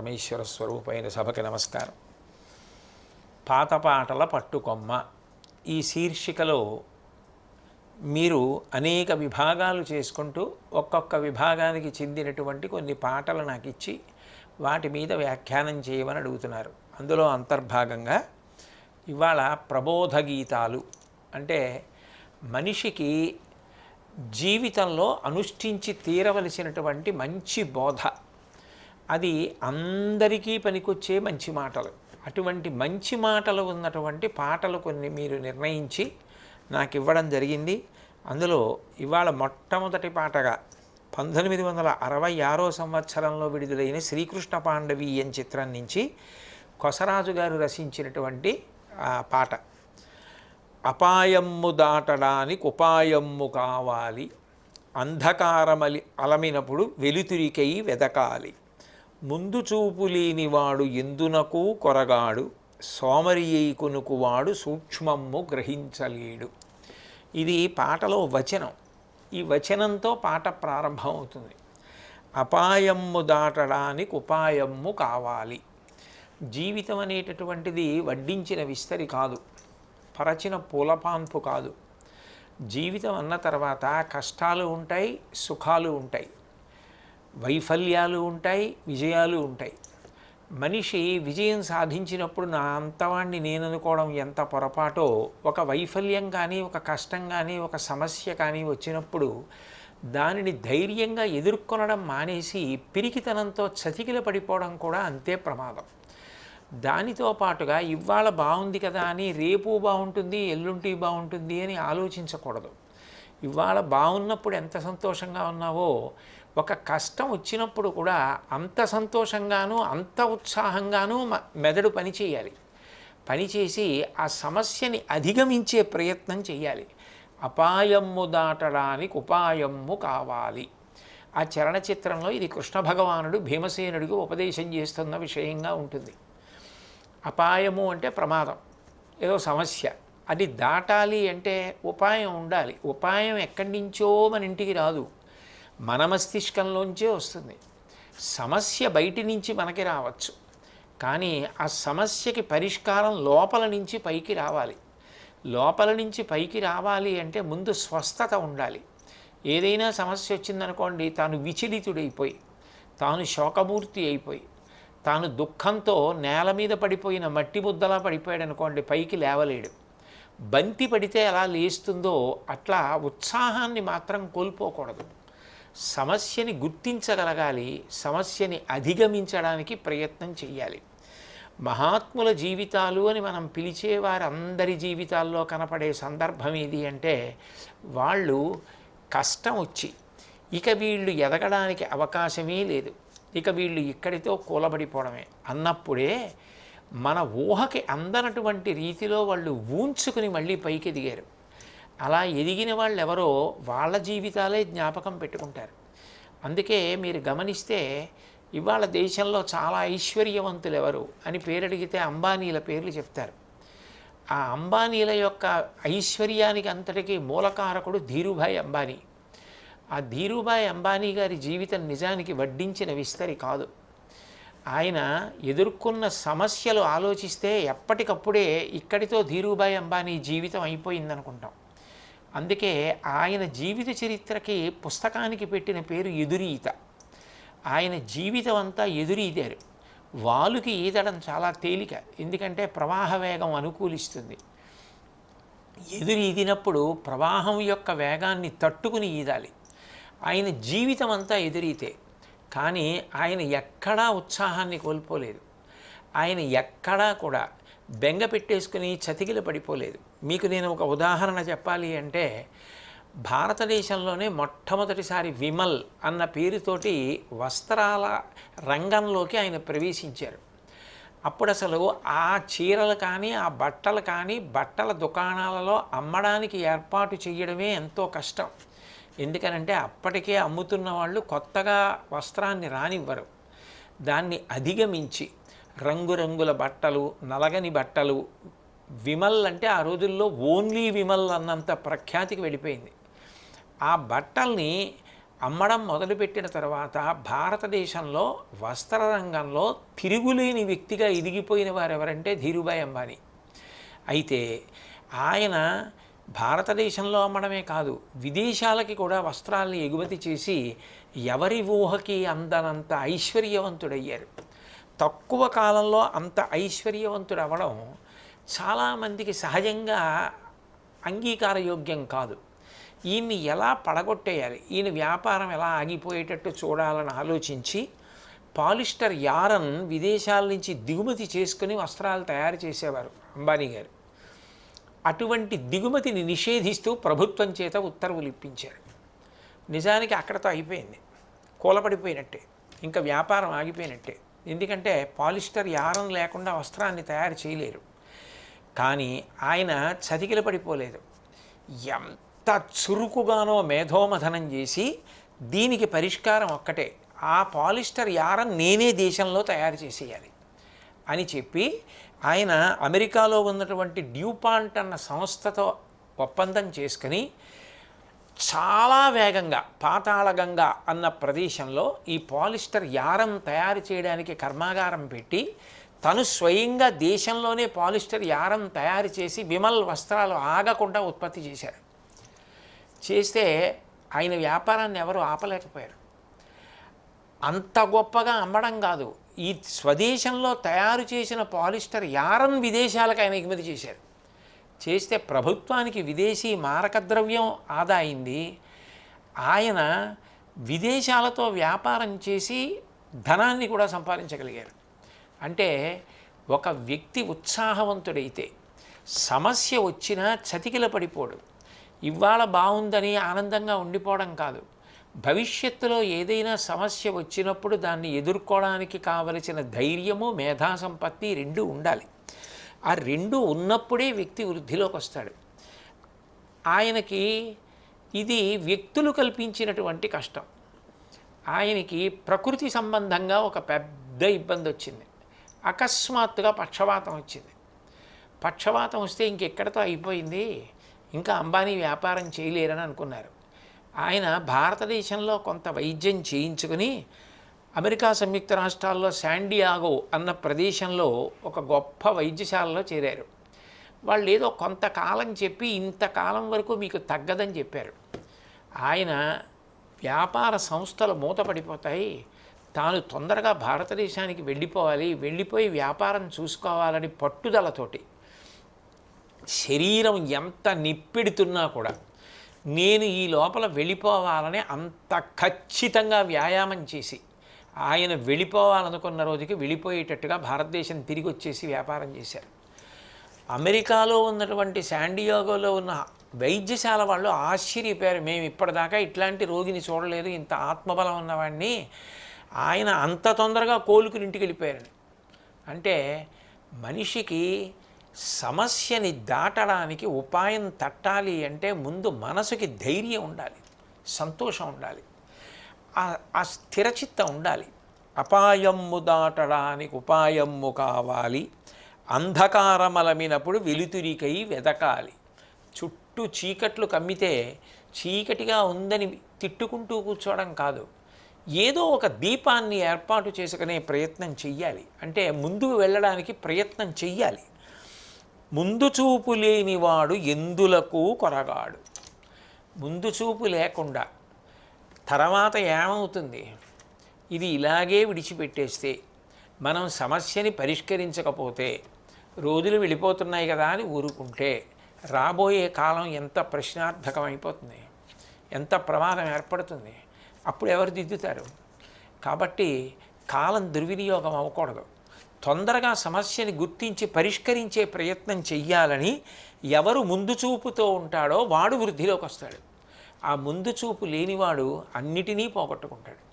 పరమేశ్వర స్వరూపమైన సభకి నమస్కారం. పాత పాటల పట్టుకొమ్మ. ఈ శీర్షికలో మీరు అనేక విభాగాలు చేసుకుంటూ ఒక్కొక్క విభాగానికి చెందినటువంటి కొన్ని పాటలు నాకు ఇచ్చి వాటి మీద వ్యాఖ్యానం చేయమని అడుగుతున్నారు. అందులో అంతర్భాగంగా ఇవాళ ప్రబోధ గీతాలు. అంటే మనిషికి జీవితంలో అనుష్ఠించి తీరవలసినటువంటి మంచి బోధ. అది అందరికీ పనికొచ్చే మంచి మాటలు. అటువంటి మంచి మాటలు ఉన్నటువంటి పాటలు కొన్ని మీరు నిర్ణయించి నాకు ఇవ్వడం జరిగింది. అందులో ఇవాళ మొట్టమొదటి పాటగా పంతొమ్మిది వందల అరవై ఆరో సంవత్సరంలో విడుదలైన శ్రీకృష్ణ పాండవీయం చిత్రం నుంచి కొసరాజు గారు రచించినటువంటి పాట. అపాయమ్ము దాటడానికి ఉపాయమ్ము కావాలి. అంధకారమలి అలమినప్పుడు వెలుతురికై వెదకాలి. ముందు చూపు లేనివాడు ఎందునకు కొరగాడు? సోమరియైకునుకు కొనుకువాడు సూక్ష్మమ్ము గ్రహించలేడు. ఇది పాటలో వచనం. ఈ వచనంతో పాట ప్రారంభం అవుతుంది అపాయమ్ము దాటడానికి ఉపాయమ్ము కావాలి. జీవితం అనేటటువంటిది వడ్డించిన విస్తరి కాదు. పరచిన పూలపాన్పు కాదు. జీవితం అన్న తర్వాత కష్టాలు ఉంటాయి సుఖాలు ఉంటాయి. వైఫల్యాలు ఉంటాయి విజయాలు ఉంటాయి. మనిషి విజయం సాధించినప్పుడు నా అంతవాణ్ణి నేను అనుకోవడం ఎంత పొరపాటో ఒక వైఫల్యం కానీ ఒక కష్టం కానీ ఒక సమస్య కానీ వచ్చినప్పుడు దానిని ధైర్యంగా ఎదుర్కొనడం మానేసి పిరికితనంతో చతికిల పడిపోవడం కూడా అంతే ప్రమాదం. దానితో పాటుగా ఇవాళ బాగుంది కదా అని రేపు బాగుంటుంది ఎల్లుంటి బాగుంటుంది అని ఆలోచించకూడదు. ఇవాళ బాగున్నప్పుడు ఎంత సంతోషంగా ఉన్నావో ఒక కష్టం వచ్చినప్పుడు కూడా అంత సంతోషంగాను అంత ఉత్సాహంగాను మ- మెదడు పనిచేయాలి పనిచేసి ఆ సమస్యని అధిగమించే ప్రయత్నం చేయాలి. అపాయమ్ము దాటడానికి ఉపాయమ్ము కావాలి. ఆ చలనచిత్రంలో ఇది కృష్ణ భగవానుడు భీమసేనుడికి ఉపదేశం చేస్తున్న విషయంగా ఉంటుంది. అపాయము అంటే ప్రమాదం ఏదో సమస్య. అది దాటాలి అంటే ఉపాయం ఉండాలి. ఉపాయం ఎక్కడి నుంచో మన ఇంటికి రాదు. మన మస్తిష్కంలోంచే వస్తుంది. సమస్య బయటి నుంచి మనకి రావచ్చు. కానీ ఆ సమస్యకి పరిష్కారం లోపల నుంచి పైకి రావాలి. లోపల నుంచి పైకి రావాలి అంటే ముందు స్వస్థత ఉండాలి. ఏదైనా సమస్య వచ్చిందనుకోండి తాను విచలితుడైపోయి తాను శోకమూర్తి అయిపోయి తాను దుఃఖంతో నేల మీద పడిపోయిన మట్టి ముద్దలా పడిపోయాడు అనుకోండి పైకి లేవలేడు. బంతి పడితే ఎలా లేస్తుందో అట్లా ఉత్సాహాన్ని మాత్రం కోల్పోకూడదు. సమస్యని గుర్తించగలగాలి సమస్యని అధిగమించడానికి ప్రయత్నం చేయాలి మహాత్ముల జీవితాలు అని మనం పిలిచే వారందరి జీవితాల్లో కనపడే సందర్భం ఏది అంటే వాళ్ళు కష్టం వచ్చి ఇక వీళ్ళు ఎదగడానికి అవకాశమే లేదు. ఇక వీళ్ళు ఇక్కడితో కూలబడిపోవడమే. అన్నప్పుడే మన ఊహకి అందనటువంటి రీతిలో వాళ్ళు ఊంచుకుని మళ్ళీ పైకి ఎదిగారు అలా ఎదిగిన వాళ్ళు ఎవరో వాళ్ళ జీవితాలే జ్ఞాపకం పెట్టుకుంటారు. అందుకే మీరు గమనిస్తే ఇవాళ దేశంలో చాలా ఐశ్వర్యవంతులు ఎవరు అని పేరు అడిగితే అంబానీల పేర్లు చెప్తారు. ఆ అంబానీల యొక్క ఐశ్వర్యానికి అంతటికీ మూలకారకుడు ధీరుభాయ్ అంబానీ. ఆ ధీరుభాయ్ అంబానీ గారి జీవితం నిజానికి వడ్డించిన విస్తరి కాదు. ఆయన ఎదుర్కొన్న సమస్యలు ఆలోచిస్తే ఎప్పటికప్పుడే ఇక్కడితో ధీరుభాయ్ అంబానీ జీవితం అయిపోయిందనుకుంటాం. అందుకే ఆయన జీవిత చరిత్రకి పుస్తకానికి పెట్టిన పేరు ఎదురీత. ఆయన జీవితం అంతా ఎదురీదారు. వాలుకి ఈదడం చాలా తేలిక. ఎందుకంటే ప్రవాహ వేగం అనుకూలిస్తుంది. ఎదురు ఈదినప్పుడు ప్రవాహం యొక్క వేగాన్ని తట్టుకుని ఈదాలి. ఆయన జీవితం అంతా ఎదురీతే. కానీ ఆయన ఎక్కడా ఉత్సాహాన్ని కోల్పోలేదు. ఆయన ఎక్కడా కూడా బెంగ పెట్టేసుకుని చతికిల పడిపోలేదు. మీకు నేను ఒక ఉదాహరణ చెప్పాలి అంటే భారతదేశంలోనే మొట్టమొదటిసారి విమల్ అన్న పేరుతోటి వస్త్రాల రంగంలోకి ఆయన ప్రవేశించారు. అప్పుడు అసలు ఆ చీరలు కానీ ఆ బట్టలు కానీ బట్టల దుకాణాలలో అమ్మడానికి ఏర్పాటు చేయడమే ఎంతో కష్టం. ఎందుకనంటే అప్పటికే అమ్ముతున్న వాళ్ళు కొత్తగా వస్త్రాన్ని రానివ్వరు. దాన్ని అధిగమించి రంగురంగుల బట్టలు నలగని బట్టలు విమల్ అంటే ఆ రోజుల్లో ఓన్లీ విమల్ అన్నంత ప్రఖ్యాతికి వెళ్ళిపోయింది. ఆ బట్టల్ని అమ్మడం మొదలుపెట్టిన తర్వాత భారతదేశంలో వస్త్ర రంగంలో తిరుగులేని వ్యక్తిగా ఎదిగిపోయిన వారు ఎవరంటే ధీరుభాయ్ అంబానీ. అయితే ఆయన భారతదేశంలో అమ్మడమే కాదు విదేశాలకి కూడా వస్త్రాల్ని ఎగుమతి చేసి ఎవరి ఊహకి అందనంత ఐశ్వర్యవంతుడయ్యారు. తక్కువ కాలంలో అంత ఐశ్వర్యవంతుడు అవ్వడం చాలామందికి సహజంగా అంగీకారయోగ్యం కాదు. ఈయన్ని ఎలా పడగొట్టేయాలి? ఈయన వ్యాపారం ఎలా ఆగిపోయేటట్టు చూడాలని ఆలోచించి పాలిస్టర్ యారన్ విదేశాల నుంచి దిగుమతి చేసుకుని వస్త్రాలు తయారు చేసేవారు అంబానీ గారు. అటువంటి దిగుమతిని నిషేధిస్తూ ప్రభుత్వం చేత ఉత్తర్వులు ఇప్పించారు. నిజానికి అక్కడతో అయిపోయింది. కూలపడిపోయినట్టే. ఇంకా వ్యాపారం ఆగిపోయినట్టే. ఎందుకంటే పాలిస్టర్ యారం లేకుండా వస్త్రాన్ని తయారు చేయలేరు. కానీ ఆయన చతికిల పడిపోలేదు. ఎంత చురుకుగానో మేధోమథనం చేసి దీనికి పరిష్కారం ఒక్కటే ఆ పాలిస్టర్ యారం నేనే దేశంలో తయారు చేసేయాలి అని చెప్పి ఆయన అమెరికాలో ఉన్నటువంటి డ్యూపాంట్ అన్న సంస్థతో ఒప్పందం చేసుకుని చాలా వేగంగా పాతాళగంగా అన్న ప్రదేశంలో ఈ పాలిస్టర్ యారం తయారు చేయడానికి కర్మాగారం పెట్టి తను స్వయంగా దేశంలోనే పాలిస్టర్ యారం తయారు చేసి విమల్ వస్త్రాలు ఆగకుండా ఉత్పత్తి చేశారు. చేస్తే ఆయన వ్యాపారాన్ని ఎవరు ఆపలేకపోయారు. అంత గొప్పగా అమ్మడం కాదు. ఈ స్వదేశంలో తయారు చేసిన పాలిస్టర్ యారం విదేశాలకు ఆయన ఎగుమతి చేశారు. చేస్తే ప్రభుత్వానికి విదేశీ మారక ద్రవ్యం ఆదా అయింది. ఆయన విదేశాలతో వ్యాపారం చేసి ధనాన్ని కూడా సంపాదించగలిగారు. అంటే ఒక వ్యక్తి ఉత్సాహవంతుడైతే సమస్య వచ్చినా చతికిల పడిపోడు. ఇవాళ బాగుందని ఆనందంగా ఉండిపోవడం కాదు. భవిష్యత్తులో ఏదైనా సమస్య వచ్చినప్పుడు దాన్ని ఎదుర్కోవడానికి కావలసిన ధైర్యము మేధా సంపత్తి రెండు ఉండాలి. ఆ రెండు ఉన్నప్పుడే వ్యక్తి వృద్ధిలోకి వస్తాడు ఆయనకి ఇది వ్యక్తులు కల్పించినటువంటి కష్టం. ఆయనకి ప్రకృతి సంబంధంగా ఒక పెద్ద ఇబ్బంది వచ్చింది అకస్మాత్తుగా పక్షవాతం వచ్చింది. పక్షవాతం వస్తే ఇంకెక్కడితో అయిపోయింది? ఇంకా అంబానీ వ్యాపారం చేయలేరని అనుకున్నారు. ఆయన భారతదేశంలో కొంత వైద్యం చేయించుకుని అమెరికా సంయుక్త రాష్ట్రాల్లో శాండియాగో అన్న ప్రదేశంలో ఒక గొప్ప వైద్యశాలలో చేరారు. వాళ్ళు ఏదో కొంతకాలం చెప్పి ఇంతకాలం వరకు మీకు తగ్గదని చెప్పారు. ఆయన వ్యాపార సంస్థలు మూతపడిపోతాయి. తాను తొందరగా భారతదేశానికి వెళ్ళిపోవాలి వెళ్ళిపోయి వ్యాపారం చూసుకోవాలని పట్టుదలతోటి శరీరం ఎంత నిప్పెడుతున్నా కూడా నేను ఈ లోపల వెళ్ళిపోవాలని అంత ఖచ్చితంగా వ్యాయామం చేసి ఆయన వెళ్ళిపోవాలనుకున్న రోజుకి వెళ్ళిపోయేటట్టుగా భారతదేశం తిరిగి వచ్చేసి వ్యాపారం చేశారు. అమెరికాలో ఉన్నటువంటి శాండియోగోలో ఉన్న వైద్యశాల వాళ్ళు ఆశ్చర్యపోయారు. మేము ఇప్పటిదాకా ఇట్లాంటి రోగిని చూడలేదు ఇంత ఆత్మబలం ఉన్నవాడిని ఆయన అంత తొందరగా కోలుకుని ఇంటికి వెళ్ళిపోయారని అంటే మనిషికి సమస్యని దాటడానికి ఉపాయం తట్టాలి అంటే ముందు మనసుకి ధైర్యం ఉండాలి సంతోషం ఉండాలి ఆ- ఆ స్థిరచిత్తం ఉండాలి. అపాయమ్ము దాటడానికి ఉపాయమ్ము కావాలి. అంధకారమలమినప్పుడు వెలుతురికై వెదకాలి. చుట్టూ చీకట్లు కమ్మితే చీకటిగా ఉందని తిట్టుకుంటూ కూర్చోవడం కాదు. ఏదో ఒక దీపాన్ని ఏర్పాటు చేసుకునే ప్రయత్నం చెయ్యాలి. అంటే ముందుకు వెళ్ళడానికి ప్రయత్నం చెయ్యాలి. ముందు చూపు లేనివాడు ఎందులకు కొరగాడు? ముందు చూపు లేకుండా తర్వాత ఏమవుతుంది? ఇది ఇలాగే విడిచిపెట్టేస్తే మనం సమస్యని పరిష్కరించకపోతే రోజులు వెళ్ళిపోతున్నాయి కదా అని ఊరుకుంటే రాబోయే కాలం ఎంత ప్రశ్నార్థకమైపోతుంది? ఎంత ప్రమాదం ఏర్పడుతుంది? అప్పుడు ఎవరు దిద్దుతారు? కాబట్టి కాలం దుర్వినియోగం అవ్వకూడదు. తొందరగా సమస్యని గుర్తించి పరిష్కరించే ప్రయత్నం చెయ్యాలని ఎవరు ముందు చూపుతో ఉంటాడో వాడు వృద్ధిలోకి వస్తాడు. ఆ ముందు చూపు లేనివాడు అన్నిటినీ పోగొట్టుకుంటాడు.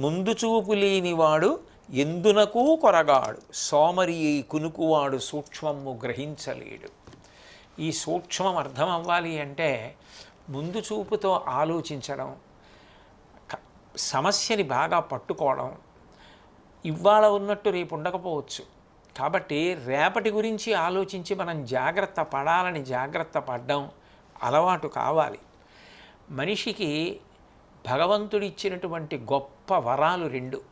ముందు చూపు లేనివాడు ఎందునకు కొరగాడు? సోమరి కునుకువాడు సూక్ష్మము గ్రహించలేడు. ఈ సూక్ష్మం అర్థం అవ్వాలి అంటే ముందు చూపుతో ఆలోచించడం సమస్యని బాగా పట్టుకోవడం ఇవాళ ఉన్నట్టు రేపు ఉండకపోవచ్చు. కాబట్టి రేపటి గురించి ఆలోచించి మనం జాగ్రత్త పడాలని జాగ్రత్త పడడం అలవాటు కావాలి. మనిషికి భగవంతుడిచ్చినటువంటి గొప్ప వరాలు రెండు.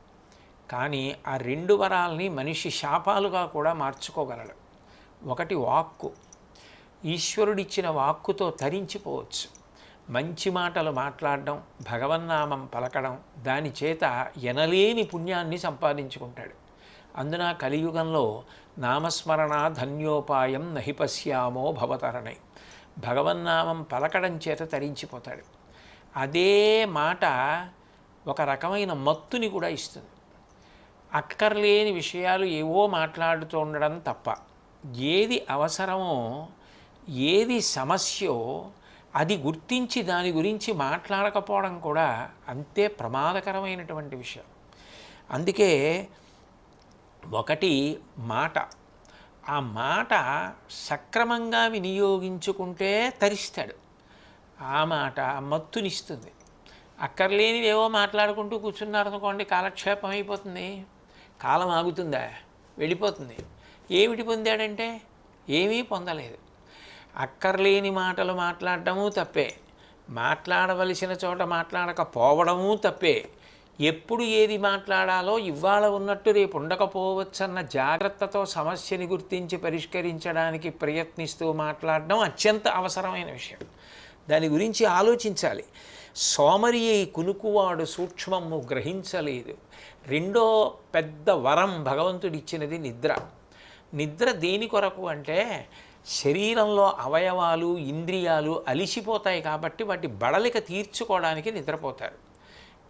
కానీ ఆ రెండు వరాలని మనిషి శాపాలుగా కూడా మార్చుకోగలడు. ఒకటి వాక్కు. ఈశ్వరుడిచ్చిన వాక్కుతో తరించిపోవచ్చు. మంచి మాటలు మాట్లాడడం భగవన్నామం పలకడం దాని చేత ఎనలేని పుణ్యాన్ని సంపాదించుకుంటాడు. అందున కలియుగంలో నామస్మరణ ధన్యోపాయం నహిపశ్యామో భవతరణై. భగవన్నామం పలకడం చేత తరించిపోతాడు. అదే మాట ఒక రకమైన మత్తుని కూడా ఇస్తుంది. అక్కర్లేని విషయాలు ఏవో మాట్లాడుతూ ఉండడం తప్ప ఏది అవసరమో ఏది సమస్యో అది గుర్తించి దాని గురించి మాట్లాడకపోవడం కూడా అంతే ప్రమాదకరమైనటువంటి విషయం. అందుకే ఒకటి మాట. ఆ మాట సక్రమంగా వినియోగించుకుంటే తరిస్తాడు. ఆ మాట మత్తునిస్తుంది. అక్కర్లేనివి ఏవో మాట్లాడుకుంటూ కూర్చున్నారనుకోండి కాలక్షేపం అయిపోతుంది. కాలం ఆగుతుందా? వెళ్ళిపోతుంది. ఏమిటి పొందాడంటే? ఏమీ పొందలేదు. అక్కర్లేని మాటలు మాట్లాడటము తప్పే. మాట్లాడవలసిన చోట మాట్లాడకపోవడము తప్పే. ఎప్పుడు ఏది మాట్లాడాలో ఇవాళ ఉన్నట్టు రేపు ఉండకపోవచ్చన్న జాగ్రత్తతో సమస్యని గుర్తించి పరిష్కరించడానికి ప్రయత్నిస్తూ మాట్లాడడం అత్యంత అవసరమైన విషయం. దాని గురించి ఆలోచించాలి. సోమరి కునుకువాడు సూక్ష్మము గ్రహించలేదు. రెండో పెద్ద వరం భగవంతుడిచ్చినది నిద్ర. నిద్ర దేని కొరకు అంటే శరీరంలో అవయవాలు ఇంద్రియాలు అలిసిపోతాయి కాబట్టి వాటి బడలిక తీర్చుకోవడానికి నిద్రపోతారు.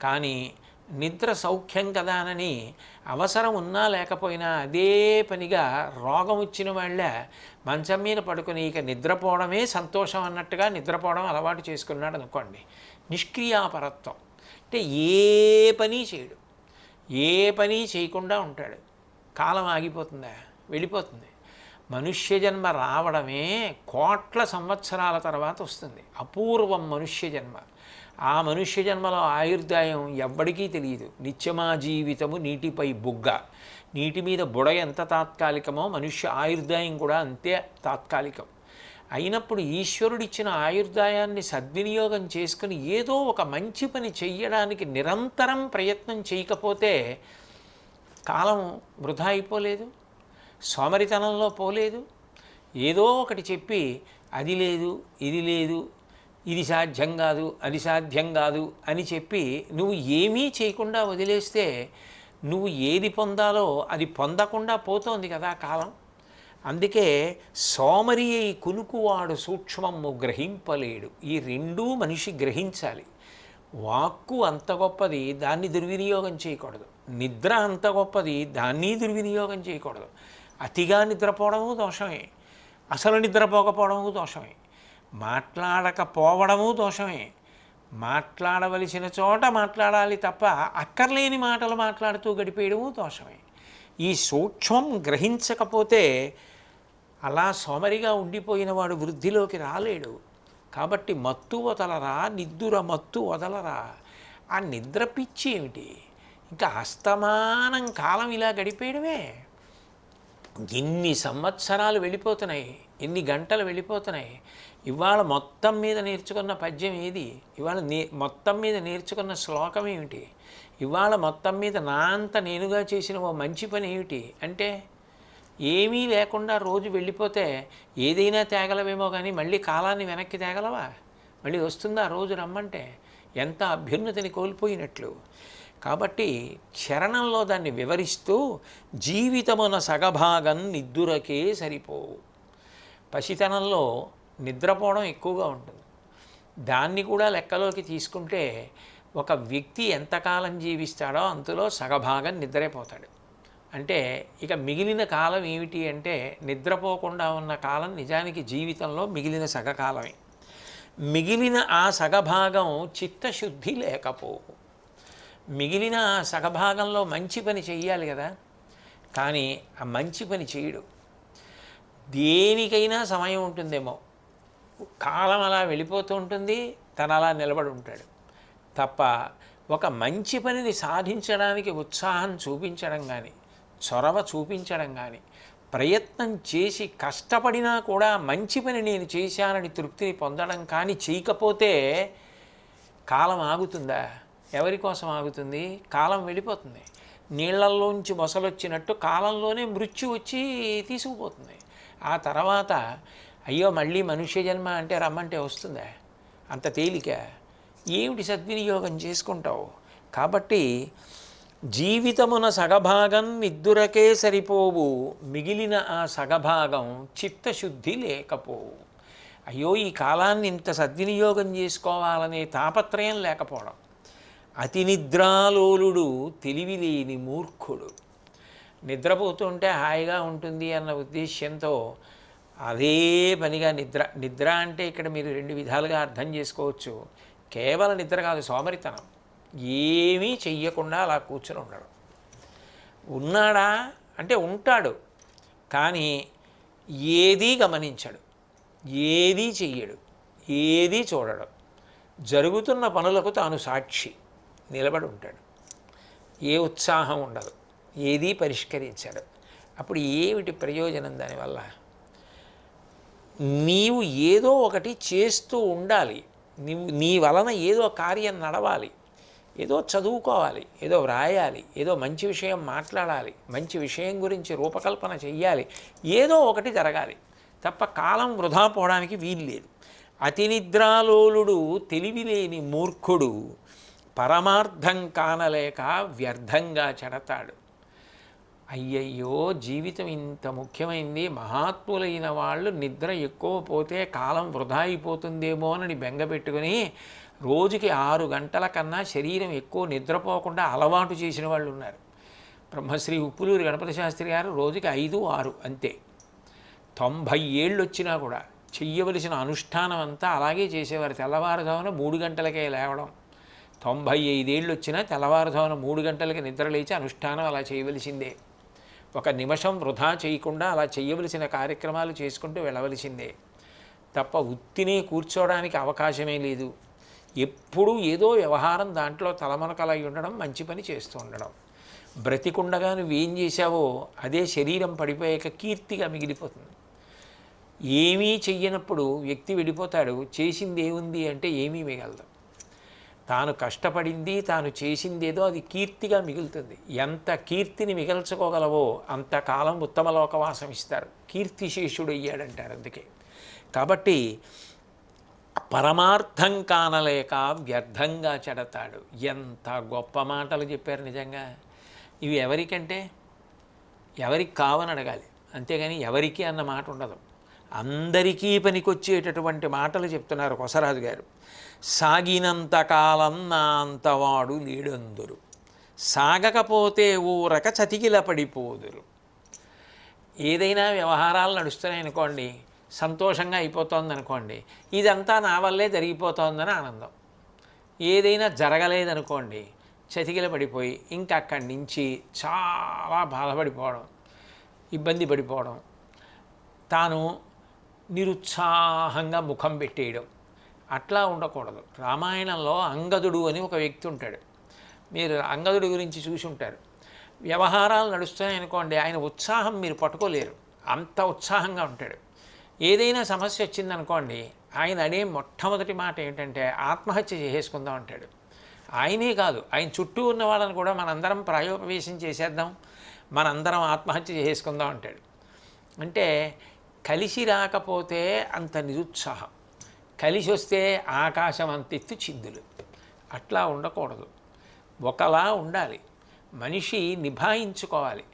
కానీ నిద్ర సౌఖ్యం కదానని అవసరం ఉన్నా లేకపోయినా అదే పనిగా రోగం వచ్చిన వాళ్ళ మంచం మీద పడుకుని ఇక నిద్రపోవడమే సంతోషం అన్నట్టుగా నిద్రపోవడం అలవాటు చేసుకున్నాడు అనుకోండి. నిష్క్రియాపరత్వం. అంటే ఏ పని చేయడు. ఏ పని చేయకుండా ఉంటాడు. కాలం ఆగిపోతుందా? వెళ్ళిపోతుంది. మనుష్య జన్మ రావడమే కోట్ల సంవత్సరాల తర్వాత వస్తుంది. అపూర్వం మనుష్య జన్మ ఆ మనుష్య జన్మలో ఆయుర్దాయం ఎవ్వడికీ తెలియదు. నిత్యమా జీవితము నీటిపై బుగ్గ. నీటి మీద బుడ ఎంత తాత్కాలికమో మనుష్య ఆయుర్దాయం కూడా అంతే తాత్కాలికం. అయినప్పుడు ఈశ్వరుడిచ్చిన ఆయుర్దాయాన్ని సద్వినియోగం చేసుకుని ఏదో ఒక మంచి పని చెయ్యడానికి నిరంతరం ప్రయత్నం చేయకపోతే కాలం వృధా అయిపోలేదు. సోమరితనంలో పోలేదు. ఏదో ఒకటి చెప్పి అది లేదు ఇది లేదు ఇది సాధ్యం కాదు అది సాధ్యం కాదు అని చెప్పి నువ్వు ఏమీ చేయకుండా వదిలేస్తే నువ్వు ఏది పొందాలో అది పొందకుండా పోతోంది కదా కాలం. అందుకే సోమరి అయి కొనుకువాడు సూక్ష్మము గ్రహింపలేడు. ఈ రెండూ మనిషి గ్రహించాలి. వాక్కు అంత గొప్పది దాన్ని దుర్వినియోగం చేయకూడదు. నిద్ర అంత గొప్పది దాన్ని దుర్వినియోగం చేయకూడదు. అతిగా నిద్రపోవడము దోషమే. అసలు నిద్రపోకపోవడము దోషమే. మాట్లాడకపోవడము దోషమే. మాట్లాడవలసిన చోట మాట్లాడాలి తప్ప అక్కర్లేని మాటలు మాట్లాడుతూ గడిపేయడము దోషమే. ఈ సూక్ష్మం గ్రహించకపోతే అలా సోమరిగా ఉండిపోయిన వాడు వృద్ధిలోకి రాలేడు. కాబట్టి మత్తు వదలరా నిద్దుర మత్తు వదలరా? ఆ నిద్ర పిచ్చి ఏమిటి ఇంకా అస్తమానం కాలం ఇలా గడిపేయడమే. ఎన్ని సంవత్సరాలు వెళ్ళిపోతున్నాయి ఎన్ని గంటలు వెళ్ళిపోతున్నాయి ఇవాళ మొత్తం మీద నేర్చుకున్న పద్యం ఏది? ఇవాళ నే మొత్తం మీద నేర్చుకున్న శ్లోకం ఏమిటి? ఇవాళ మొత్తం మీద నా అంత నేనుగా చేసిన ఓ మంచి పని ఏమిటి? అంటే ఏమీ లేకుండా రోజు వెళ్ళిపోతే ఏదైనా తేగలవేమో కానీ మళ్ళీ కాలాన్ని వెనక్కి తేగలవా? మళ్ళీ వస్తుందా రోజు రమ్మంటే? ఎంత అభ్యున్నతిని కోల్పోయినట్లు. కాబట్టి చరణంలో దాన్ని వివరిస్తూ జీవితమున సగభాగం నిద్దురకే సరిపోవు. పసితనంలో నిద్రపోవడం ఎక్కువగా ఉంటుంది. దాన్ని కూడా లెక్కలోకి తీసుకుంటే ఒక వ్యక్తి ఎంతకాలం జీవిస్తాడో అంతలో సగభాగం నిద్రైపోతాడు. అంటే ఇక మిగిలిన కాలం ఏమిటి అంటే నిద్రపోకుండా ఉన్న కాలం నిజానికి జీవితంలో మిగిలిన సగకాలమే. మిగిలిన ఆ సగభాగం చిత్తశుద్ధి లేకపోవు. మిగిలిన సగభాగంలో మంచి పని చెయ్యాలి కదా. కానీ ఆ మంచి పని చేయడు దేనికైనా సమయం ఉంటుందేమో. కాలం అలా వెళ్ళిపోతూ ఉంటుంది తను అలా నిలబడి ఉంటాడు. తప్ప ఒక మంచి పనిని సాధించడానికి ఉత్సాహం చూపించడం కానీ చొరవ చూపించడం కానీ ప్రయత్నం చేసి కష్టపడినా కూడా మంచి పని నేను చేశానని తృప్తిని పొందడం కానీ చేయకపోతే కాలం ఆగుతుందా? ఎవరి కోసం ఆగుతుంది? కాలం వెళ్ళిపోతుంది. నీళ్ళల్లోంచి మొసలొచ్చినట్టు కాలంలోనే మృత్యు వచ్చి తీసుకుపోతుంది. ఆ తర్వాత అయ్యో మళ్ళీ మనుష్య జన్మ అంటే రమ్మంటే వస్తుందా? అంత తేలిక. ఏమిటి సద్వినియోగం చేసుకుంటావు? కాబట్టి జీవితమున సగభాగం నిద్దురకే సరిపోవు. మిగిలిన ఆ సగభాగం చిత్తశుద్ధి లేకపోవు. అయ్యో ఈ కాలాన్ని ఇంత సద్వినియోగం చేసుకోవాలనే తాపత్రయం లేకపోవడం. అతి నిద్రాలోలుడు తెలివిలేని మూర్ఖుడు. నిద్రపోతుంటే హాయిగా ఉంటుంది అన్న ఉద్దేశ్యంతో అదే పనిగా నిద్ర నిద్ర అంటే ఇక్కడ మీరు రెండు విధాలుగా అర్థం చేసుకోవచ్చు. కేవలం నిద్ర కాదు సోమరితనం. ఏమీ చెయ్యకుండా అలా కూర్చొని ఉండడం. ఉన్నాడా? అంటే ఉంటాడు కానీ ఏదీ గమనించడు ఏదీ చెయ్యడు ఏదీ చూడడు. జరుగుతున్న పనులకు తాను సాక్షి. నిలబడి ఉంటాడు. ఏ ఉత్సాహం ఉండదు. ఏదీ పరిష్కరించాడు అప్పుడు ఏమిటి ప్రయోజనం దానివల్ల? నీవు ఏదో ఒకటి చేస్తూ ఉండాలి. నీవు నీ వలన ఏదో కార్యం నడవాలి. ఏదో చదువుకోవాలి. ఏదో వ్రాయాలి. ఏదో మంచి విషయం మాట్లాడాలి. మంచి విషయం గురించి రూపకల్పన చెయ్యాలి. ఏదో ఒకటి జరగాలి. తప్ప కాలం వృధా పోవడానికి వీల్లేదు. అతి నిద్రాలోలుడు తెలివిలేని మూర్ఖుడు పరమార్థం కానలేక వ్యర్థంగా చెడతాడు. అయ్యయ్యో జీవితం ఇంత ముఖ్యమైంది మహాత్ములైన వాళ్ళు నిద్ర ఎక్కువ పోతే కాలం వృధా అయిపోతుందేమో అని బెంగపెట్టుకుని రోజుకి ఆరు గంటల కన్నా శరీరం ఎక్కువ నిద్రపోకుండా అలవాటు చేసిన వాళ్ళు ఉన్నారు. బ్రహ్మశ్రీ ఉప్పులూరి గణపతి శాస్త్రి గారు రోజుకి ఐదు ఆరు అంతే. తొంభై ఏళ్ళు వచ్చినా కూడా చెయ్యవలసిన అనుష్ఠానం అంతా అలాగే చేసేవారు. తెల్లవారుజామున మూడు గంటలకే లేవడం. తొంభై ఐదేళ్ళు వచ్చినా తెల్లవారుజామున మూడు గంటలకి నిద్రలేచి అనుష్ఠానం అలా చేయవలసిందే. ఒక నిమిషం వృధా చేయకుండా అలా చేయవలసిన కార్యక్రమాలు చేసుకుంటూ వెళ్ళవలసిందే. తప్ప ఉత్తినే కూర్చోవడానికి అవకాశమే లేదు. ఎప్పుడూ ఏదో వ్యవహారం దాంట్లో తలమనకలై ఉండడం మంచి పని చేస్తూ ఉండడం. బ్రతికుండగా నువ్వేం చేశావో అదే శరీరం పడిపోయాక కీర్తిగా మిగిలిపోతుంది. ఏమీ చెయ్యనప్పుడు వ్యక్తి వెళ్ళిపోతాడు చేసింది ఏముంది అంటే ఏమీ మిగలదు. తాను కష్టపడింది తాను చేసిందేదో అది కీర్తిగా మిగులుతుంది. ఎంత కీర్తిని మిగల్చుకోగలవో అంతకాలం ఉత్తమ లోకవాసం ఇస్తారు. కీర్తిశేషుడు అయ్యాడంటారు అందుకే. కాబట్టి పరమార్థం కానలేక వ్యర్థంగా చెడతాడు. ఎంత గొప్ప మాటలు చెప్పారు నిజంగా. ఇవి ఎవరికంటే? ఎవరికి కావని అడగాలి. అంతేగాని ఎవరికి అన్న మాట ఉండదు. అందరికీ పనికొచ్చేటటువంటి మాటలు చెప్తున్నారు కొసరాజు గారు. సాగినంత కాలం నా అంతవాడు లేడందురు? సాగకపోతే ఊరక చతికిల పడిపోదురు ఏదైనా వ్యవహారాలు నడుస్తున్నాయి అనుకోండి సంతోషంగా అయిపోతుంది అనుకోండి ఇదంతా నా వల్లే జరిగిపోతోందని ఆనందం. ఏదైనా జరగలేదనుకోండి చతికిల పడిపోయి ఇంకా అక్కడి నుంచి చాలా బాధపడిపోవడం ఇబ్బంది పడిపోవడం తాను నిరుత్సాహంగా ముఖం పెట్టేయడం. అట్లా ఉండకూడదు. రామాయణంలో అంగదుడు అని ఒక వ్యక్తి ఉంటాడు. మీరు అంగదుడి గురించి చూసి ఉంటారు. వ్యవహారాలు నడుస్తున్నాయి అనుకోండి ఆయన ఉత్సాహం మీరు పట్టుకోలేరు. అంత ఉత్సాహంగా ఉంటాడు. ఏదైనా సమస్య వచ్చిందనుకోండి ఆయన అనే మొట్టమొదటి మాట ఏంటంటే ఆత్మహత్య చేసేసుకుందాం అంటాడు. ఆయనే కాదు ఆయన చుట్టూ ఉన్న వాళ్ళని కూడా మనందరం ప్రాయోపవేశం చేసేద్దాం మనందరం ఆత్మహత్య చేసేసుకుందాం అంటాడు. అంటే కలిసి రాకపోతే అంత నిరుత్సాహం. కలిసి వస్తే ఆకాశం అంతెత్తు చిందులు. అట్లా ఉండకూడదు. ఒకలా ఉండాలి. మనిషి నిభాయించుకోవాలి.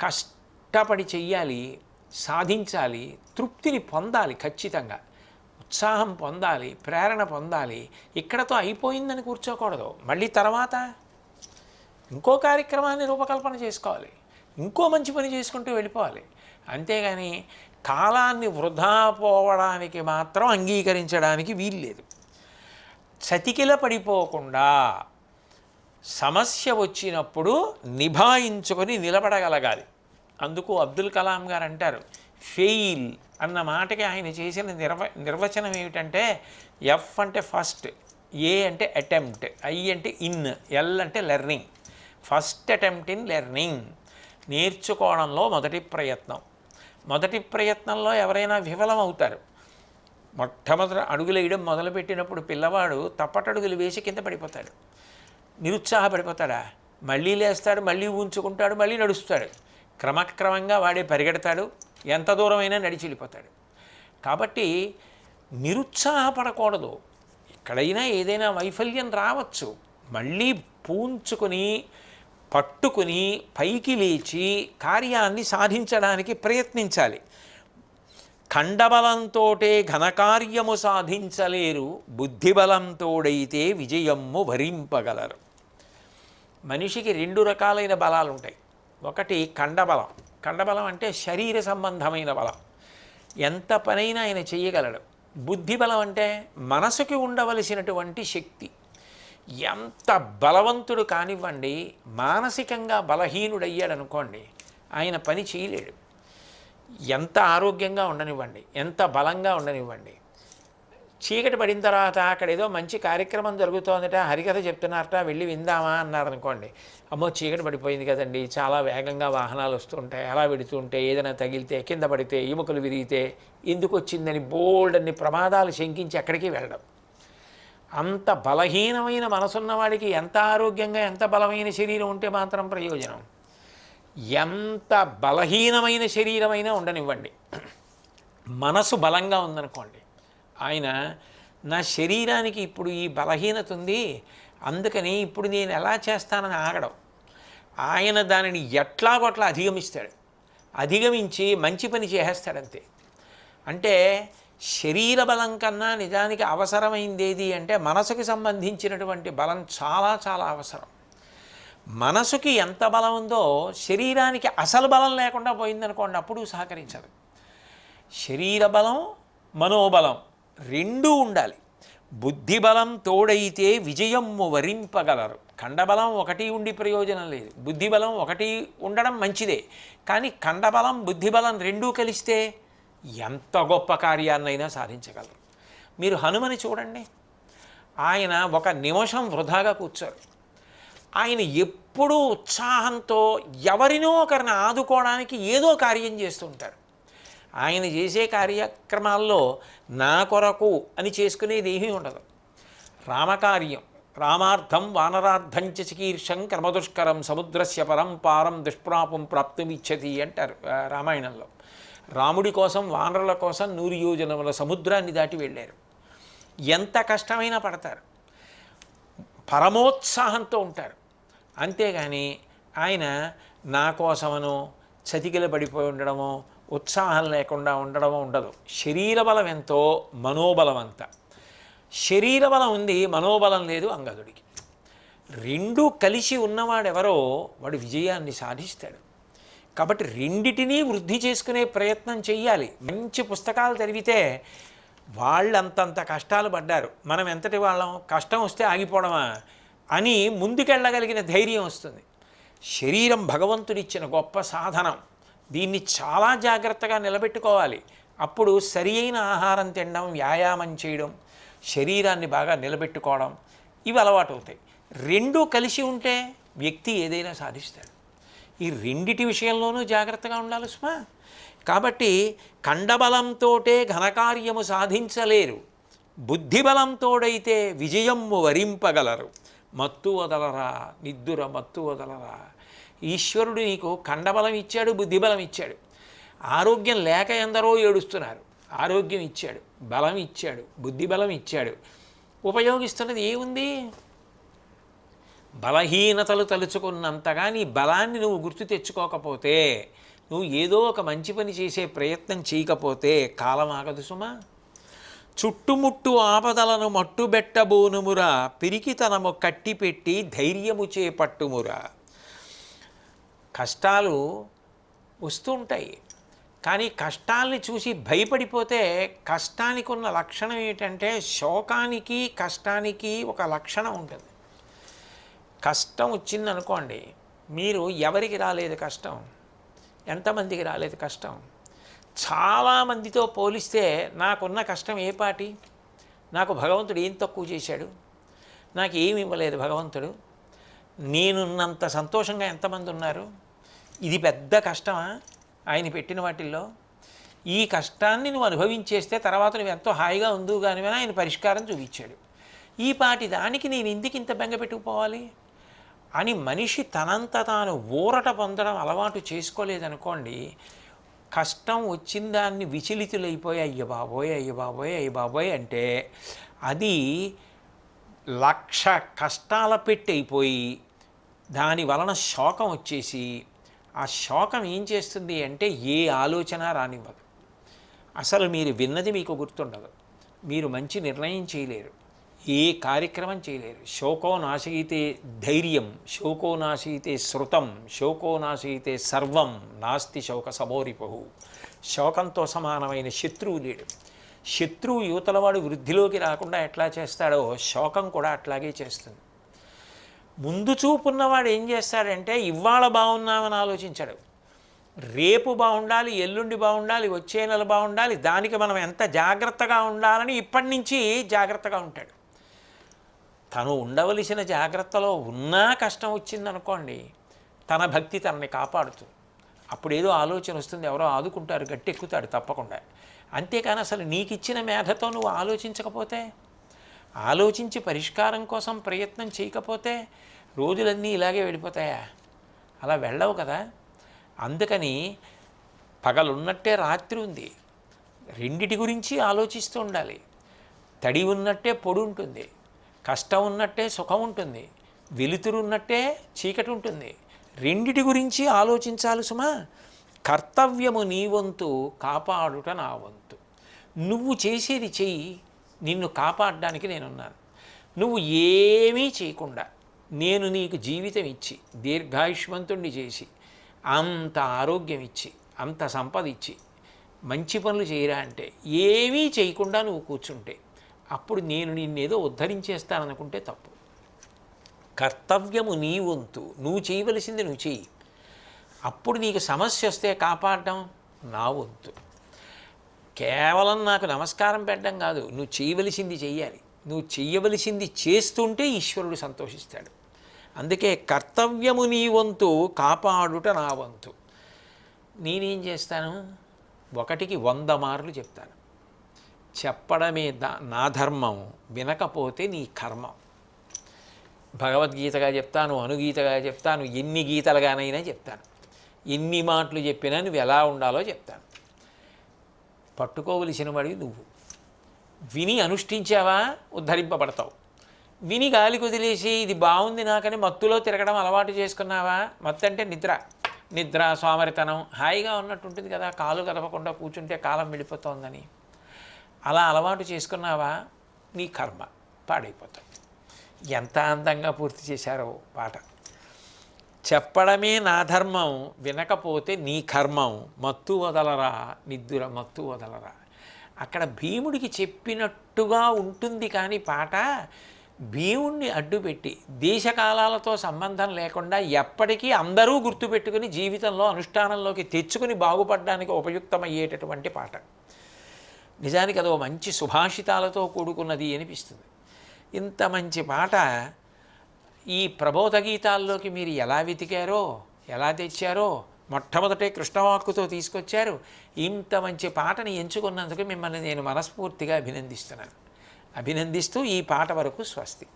కష్టపడి చెయ్యాలి సాధించాలి తృప్తిని పొందాలి ఖచ్చితంగా. ఉత్సాహం పొందాలి ప్రేరణ పొందాలి. ఇక్కడతో అయిపోయిందని కూర్చోకూడదు. మళ్ళీ తర్వాత ఇంకో కార్యక్రమాన్ని రూపకల్పన చేసుకోవాలి. ఇంకో మంచి పని చేసుకుంటూ వెళ్ళిపోవాలి. అంతేగాని కాలాన్ని వృధా పోవడానికి మాత్రం అంగీకరించడానికి వీల్లేదు. చతికిల పడిపోకుండా సమస్య వచ్చినప్పుడు నిభాయించుకొని నిలబడగలగాలి. అందుకు అబ్దుల్ కలాం గారు అంటారు ఫెయిల్ అన్న మాటకి ఆయన చేసిన నిర్వ నిర్వచనం ఏమిటంటే ఎఫ్ అంటే ఫస్ట్ ఏ అంటే అటెంప్ట్ ఐ అంటే ఇన్ ఎల్ అంటే learning first attempt in learning. నేర్చుకోవడంలో మొదటి ప్రయత్నం. మొదటి ప్రయత్నంలో ఎవరైనా విఫలం అవుతారు మొట్టమొదట అడుగులు వేయడం మొదలుపెట్టినప్పుడు పిల్లవాడు తప్పటడుగులు వేసి కింద పడిపోతాడు. నిరుత్సాహపడిపోతాడా? మళ్ళీ లేస్తాడు మళ్ళీ ఉంచుకుంటాడు మళ్ళీ నడుస్తాడు. క్రమక్రమంగా వాడే పరిగెడతాడు ఎంత దూరమైనా నడిచి వెళ్ళిపోతాడు కాబట్టి నిరుత్సాహపడకూడదు. ఎక్కడైనా ఏదైనా వైఫల్యం రావచ్చు. మళ్ళీ పూంచుకొని పట్టుకుని పైకి లేచి కార్యాన్ని సాధించడానికి ప్రయత్నించాలి. ఖండబలంతోటే ఘనకార్యము సాధించలేరు బుద్ధిబలంతోడైతే విజయము భరింపగలరు మనిషికి రెండు రకాలైన బలాలు ఉంటాయి ఒకటి కండబలం కండబలం అంటే శరీర సంబంధమైన బలం. ఎంత పనైనా ఆయన చేయగలడు. బుద్ధిబలం అంటే మనసుకి ఉండవలసినటువంటి శక్తి. ఎంత బలవంతుడు కానివ్వండి మానసికంగా బలహీనుడయ్యాడు అనుకోండి ఆయన పని చేయలేడు. ఎంత ఆరోగ్యంగా ఉండనివ్వండి ఎంత బలంగా ఉండనివ్వండి. చీకటి పడిన తర్వాత అక్కడ ఏదో మంచి కార్యక్రమం జరుగుతోందట హరికథ చెప్తున్నారట వెళ్ళి విందామా అన్నారు అనుకోండి అమ్మో చీకటి పడిపోయింది కదండి చాలా వేగంగా వాహనాలు వస్తుంటాయి అలా వెడుతుంటే ఏదైనా తగిలితే కింద పడితే ఎముకలు విరిగితే ఎందుకు వచ్చిందని బోల్డ్ అన్ని ప్రమాదాలు శంకించి ఎక్కడికి వెళ్ళడం. అంత బలహీనమైన మనసున్నవాడికి ఎంత ఆరోగ్యంగా ఎంత బలమైన శరీరం ఉంటే మాత్రం ప్రయోజనం. ఎంత బలహీనమైన శరీరమైనా ఉండనివ్వండి. మనసు బలంగా ఉందనుకోండి. ఆయన నా శరీరానికి ఇప్పుడు ఈ బలహీనత ఉంది అందుకని ఇప్పుడు నేను ఎలా చేస్తానని ఆగడం. ఆయన దానిని ఎట్లాగొట్లా అధిగమిస్తాడు. అధిగమించి మంచి పని చేసేస్తాడంతే. అంటే శరీర బలం కన్నా నిజానికి అవసరమైంది ఏది అంటే మనసుకి సంబంధించినటువంటి బలం చాలా చాలా అవసరం. మనసుకి ఎంత బలం ఉందో శరీరానికి అసలు బలం లేకుండా పోయిందనుకోండి అప్పుడు సహకరించదు. శరీర బలం మనోబలం రెండూ ఉండాలి. బుద్ధిబలం తోడైతే విజయము వరింపగలరు. ఖండబలం ఒకటి ఉండి ప్రయోజనం లేదు. బుద్ధిబలం ఒకటి ఉండడం మంచిదే. కానీ ఖండబలం బుద్ధిబలం రెండూ కలిస్తే ఎంత గొప్ప కార్యాన్నైనా సాధించగలరు. మీరు హనుమని చూడండి. ఆయన ఒక నిమిషం వృధాగా కూర్చోరు. ఆయన ఎప్పుడూ ఉత్సాహంతో ఎవరినో ఒకరిని ఆదుకోవడానికి ఏదో కార్యం చేస్తుంటారు ఆయన చేసే కార్యక్రమాల్లో నా కొరకు అని చేసుకునేది ఏమీ ఉండదు. రామకార్యం రామార్థం వానరార్థం చికీర్షం క్రమదుష్కరం సముద్రస్య పరం పారం దుష్ప్రాపం ప్రాప్తుమిచ్చతి అంటారు రామాయణంలో. రాముడి కోసం వానరుల కోసం నూరు యోజనముల సముద్రాన్ని దాటి వెళ్ళారు. ఎంత కష్టమైనా పడతారు. పరమోత్సాహంతో ఉంటారు. అంతేగాని ఆయన నా కోసమనో చతికిల పడిపోయి ఉండడమో ఉత్సాహం లేకుండా ఉండడమో ఉండదు. శరీర బలం ఎంతో మనోబలం అంత. శరీర బలం ఉంది మనోబలం లేదు అంగదుడికి. రెండూ కలిసి ఉన్నవాడెవరో వాడు విజయాన్ని సాధిస్తాడు. కాబట్టి రెండిటినీ వృద్ధి చేసుకునే ప్రయత్నం చేయాలి మంచి పుస్తకాలు చదివితే వాళ్ళంతంత కష్టాలు పడ్డారు. మనం ఎంతటి వాళ్ళం? కష్టం వస్తే ఆగిపోవడమా? అని ముందుకెళ్ళగలిగిన ధైర్యం వస్తుంది. శరీరం భగవంతుడిచ్చిన గొప్ప సాధనం. దీన్ని చాలా జాగ్రత్తగా నిలబెట్టుకోవాలి. అప్పుడు సరి అయిన ఆహారం తినడం వ్యాయామం చేయడం శరీరాన్ని బాగా నిలబెట్టుకోవడం ఇవి అలవాటు అవుతాయి రెండూ కలిసి ఉంటే వ్యక్తి ఏదైనా సాధిస్తాడు. ఈ రెండిటి విషయంలోనూ జాగ్రత్తగా ఉండాలి సుమా. కాబట్టి కండబలంతోటే ఘనకార్యము సాధించలేరు. బుద్ధిబలంతోడైతే విజయము వరింపగలరు. మత్తు వదలరా నిద్దుర మత్తు వదలరా. ఈశ్వరుడు నీకు కండబలం ఇచ్చాడు బుద్ధిబలం ఇచ్చాడు. ఆరోగ్యం లేక ఎందరో ఏడుస్తున్నారు. ఆరోగ్యం ఇచ్చాడు బలం ఇచ్చాడు బుద్ధిబలం ఇచ్చాడు. ఉపయోగిస్తున్నది ఏముంది? బలహీనతలు తలుచుకున్నంతగా నీ బలాన్ని నువ్వు గుర్తు తెచ్చుకోకపోతే నువ్వు ఏదో ఒక మంచి పని చేసే ప్రయత్నం చేయకపోతే కాలం ఆగదు సుమా. చుట్టుముట్టు ఆపదలను మట్టుబెట్టబోనుమురా పిరికితనము కట్టిపెట్టి ధైర్యము చేపట్టుమురా కష్టాలు వస్తుంటాయి కానీ కష్టాల్ని చూసి భయపడిపోతే కష్టానికి ఉన్న లక్షణం ఏంటంటే శోకానికి కష్టానికి ఒక లక్షణం ఉంటుంది. కష్టం వచ్చింది అనుకోండి మీరు ఎవరికి రాలేదు కష్టం? ఎంతమందికి రాలేదు కష్టం? చాలామందితో పోలిస్తే నాకున్న కష్టం ఏ పాటి? నాకు భగవంతుడు ఏం తక్కువ చేశాడు? నాకు ఏమి ఇవ్వలేదు భగవంతుడు? నేనున్నంత సంతోషంగా ఎంతమంది ఉన్నారు? ఇది పెద్ద కష్టమా ఆయన పెట్టిన వాటిల్లో? ఈ కష్టాన్ని నువ్వు అనుభవించేస్తే తర్వాత నువ్వు ఎంతో హాయిగా ఉందో కానీ ఆయన పరిష్కారం చూపించాడు. ఈ పాటి దానికి నేను ఎందుకు ఇంత బెంగ పెట్టుకుపోవాలి? అని మనిషి తనంత తాను ఊరట పొందడం అలవాటు చేసుకోలేదనుకోండి కష్టం వచ్చిన దాన్ని విచలితులైపోయి అయ్య బాబోయ్ అయ్య బాబోయ్ అయ్య బాబోయ్ అంటే అది లక్ష కష్టాల పెట్టి అయిపోయి దాని వలన శోకం వచ్చేసి ఆ శోకం ఏం చేస్తుంది అంటే ఏ ఆలోచన రానివ్వదు. అసలు మీరు విన్నది మీకు గుర్తుండదు. మీరు మంచి నిర్ణయం చేయలేరు. ఏ కార్యక్రమం చేయలేరు. శోకో నాశయితే ధైర్యం శోకో నాశయితే శృతం శోకో నాశయితే సర్వం నాస్తి శోక సమోరిపహు. శోకంతో సమానమైన శత్రువు లేడు. శత్రువు యువతలవాడు వృద్ధిలోకి రాకుండా ఎట్లా చేస్తాడో శోకం కూడా అట్లాగే చేస్తుంది. ముందు చూపున్నవాడు ఏం చేస్తాడంటే ఇవాళ బాగున్నామని ఆలోచించాడు. రేపు బాగుండాలి ఎల్లుండి బాగుండాలి వచ్చే నెల బాగుండాలి దానికి మనం ఎంత జాగ్రత్తగా ఉండాలని ఇప్పటి నుంచి జాగ్రత్తగా ఉంటాడు. తను ఉండవలసిన జాగ్రత్తలో ఉన్నా కష్టం వచ్చిందనుకోండి తన భక్తి తనని కాపాడుతుంది అప్పుడు ఏదో ఆలోచన వస్తుంది ఎవరో ఆదుకుంటారు గట్టెక్కుతాడు తప్పకుండా. అంతేకాని అసలు నీకు ఇచ్చిన మేధతో నువ్వు ఆలోచించకపోతే ఆలోచించి పరిష్కారం కోసం ప్రయత్నం చేయకపోతే రోజులన్నీ ఇలాగే వెళ్ళిపోతాయా? అలా వెళ్ళవు కదా. అందుకని పగలున్నట్టే రాత్రి ఉంది. రెండిటి గురించి ఆలోచిస్తూ ఉండాలి. తడి ఉన్నట్టే పొడి ఉంటుంది కష్టం ఉన్నట్టే సుఖం ఉంటుంది వెలుతురు ఉన్నట్టే చీకటి ఉంటుంది. రెండిటి గురించి ఆలోచించాలి సుమా. కర్తవ్యము నీ వంతు కాపాడుట నా వంతు. నువ్వు చేసేది చెయ్యి నిన్ను కాపాడడానికి నేనున్నాను. నువ్వు ఏమీ చేయకుండా నేను నీకు జీవితం ఇచ్చి దీర్ఘాయుష్మంతుణ్ణి చేసి అంత ఆరోగ్యం ఇచ్చి అంత సంపద ఇచ్చి మంచి పనులు చేయరా అంటే ఏమీ చేయకుండా నువ్వు కూర్చుంటే అప్పుడు నేను నిన్నేదో ఉద్ధరించేస్తాననుకుంటే తప్పు. కర్తవ్యము నీ వంతు. నువ్వు చేయవలసింది నువ్వు చెయ్యి. అప్పుడు నీకు సమస్య వస్తే కాపాడడం నా వంతు. కేవలం నాకు నమస్కారం పెట్టడం కాదు. నువ్వు చేయవలసింది చెయ్యాలి. నువ్వు చెయ్యవలసింది చేస్తుంటే ఈశ్వరుడు సంతోషిస్తాడు. అందుకే కర్తవ్యము నీ వంతు కాపాడుట నా వంతు. నేనేం చేస్తాను? ఒకటికి వంద మార్లు చెప్తాను. చెప్పడమే దా నా ధర్మం వినకపోతే నీ కర్మం. భగవద్గీతగా చెప్తాను అనుగీతగా చెప్తాను ఎన్ని గీతలుగానైనా చెప్తాను. ఎన్ని మాటలు చెప్పినా నువ్వు ఎలా ఉండాలో చెప్తాను. పట్టుకోవలసిన వాడివి నువ్వు. విని అనుష్ఠించావా? ఉద్ధరింపబడతావు. విని గాలి కుదిలేసి ఇది బాగుంది నాకని మత్తులో తిరగడం అలవాటు చేసుకున్నావా? మత్తు అంటే నిద్ర. నిద్ర సోమరితనం హాయిగా ఉన్నట్టు ఉంటుంది కదా కాలు కదపకుండా కూర్చుంటే కాలం వెళ్ళిపోతుందని అలా అలవాటు చేసుకున్నావా? నీ కర్మ పాడైపోతాయి. ఎంత అందంగా పూర్తి చేశారో పాట. చెప్పడమే నా ధర్మం వినకపోతే నీ కర్మం. మత్తు వదలరా నిద్దుర మత్తు వదలరా. అక్కడ భీముడికి చెప్పినట్టుగా ఉంటుంది కానీ పాట భీముణ్ణి అడ్డుపెట్టి దేశకాలాలతో సంబంధం లేకుండా ఎప్పటికీ అందరూ గుర్తుపెట్టుకుని జీవితంలో అనుష్ఠానంలోకి తెచ్చుకుని బాగుపడడానికి ఉపయుక్తమయ్యేటటువంటి పాట. నిజానికి అదో మంచి సుభాషితాలతో కూడుకున్నది అనిపిస్తుంది. ఇంత మంచి పాట ఈ ప్రబోధ గీతాల్లోకి మీరు ఎలా వెతికారో ఎలా తెచ్చారో మొట్టమొదటే కృష్ణవాక్కుతో తీసుకొచ్చారు. ఇంత మంచి పాటని ఎంచుకున్నందుకు మిమ్మల్ని నేను మనస్ఫూర్తిగా అభినందిస్తున్నాను. అభినందిస్తూ ఈ పాట వరకు స్వస్తి.